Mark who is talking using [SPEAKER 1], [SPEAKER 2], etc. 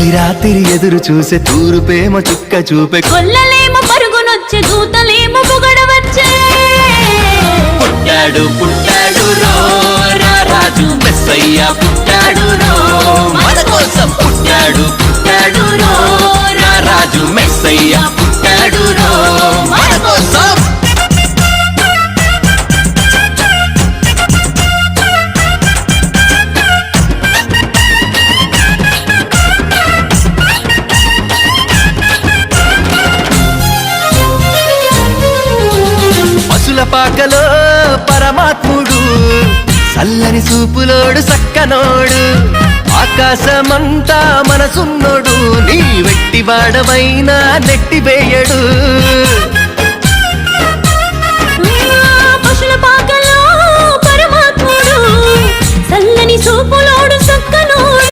[SPEAKER 1] తొలి రాత్రి ఎదురు చూసే తూరు ప్రేమ చుక్క చూపే
[SPEAKER 2] కొల్లలేమో పరుగునొచ్చే దూతలేమో పొగడవచ్చే.
[SPEAKER 1] పుట్టాడు పుట్టాడు రో రా రాజు మెస్సయ్య పుట్టాడు రో పాకలో పరమాత్ముడు. చల్లని సూపులోడు సక్కనోడు. ఆకాశమంతా మనసున్నోడు. నీ వెట్టి వాడవైనా నెట్టివేయడు.